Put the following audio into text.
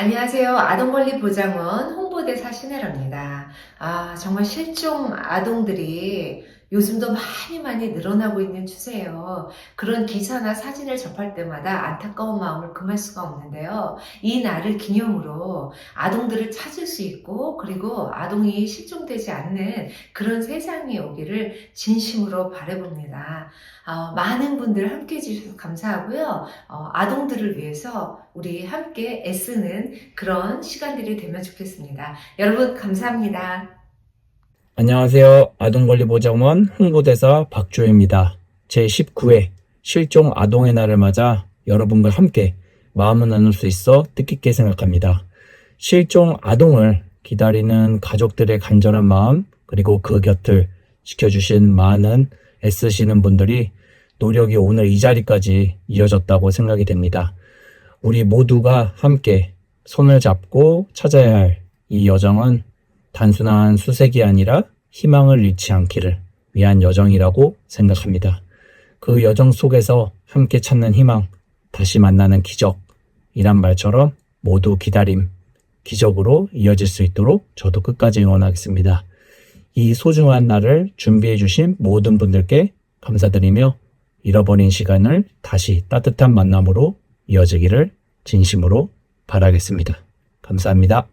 안녕하세요. 아동권리 보장원 홍보대사 신혜라입니다. 아, 정말 실종 아동들이 요즘도 많이 많이 늘어나고 있는 추세예요. 그런 기사나 사진을 접할 때마다 안타까운 마음을 금할 수가 없는데요. 이 날을 기념으로 아동들을 찾을 수 있고 그리고 아동이 실종되지 않는 그런 세상이 오기를 진심으로 바라봅니다. 어, 많은 분들 함께 해주셔서 감사하고요. 어, 아동들을 위해서 우리 함께 애쓰는 그런 시간들이 되면 좋겠습니다. 여러분 감사합니다. 안녕하세요. 아동권리보장원 홍보대사 박조혜입니다. 제19회 실종 아동의 날을 맞아 여러분과 함께 마음을 나눌 수 있어 뜻깊게 생각합니다. 실종 아동을 기다리는 가족들의 간절한 마음, 그리고 그 곁을 지켜주신 많은 애쓰시는 분들이 노력이 오늘 이 자리까지 이어졌다고 생각이 됩니다. 우리 모두가 함께 손을 잡고 찾아야 할 이 여정은 단순한 수색이 아니라 희망을 잃지 않기를 위한 여정이라고 생각합니다. 그 여정 속에서 함께 찾는 희망, 다시 만나는 기적 이란 말처럼 모두 기다림, 기적으로 이어질 수 있도록 저도 끝까지 응원하겠습니다. 이 소중한 날을 준비해 주신 모든 분들께 감사드리며 잃어버린 시간을 다시 따뜻한 만남으로 이어지기를 진심으로 바라겠습니다. 감사합니다.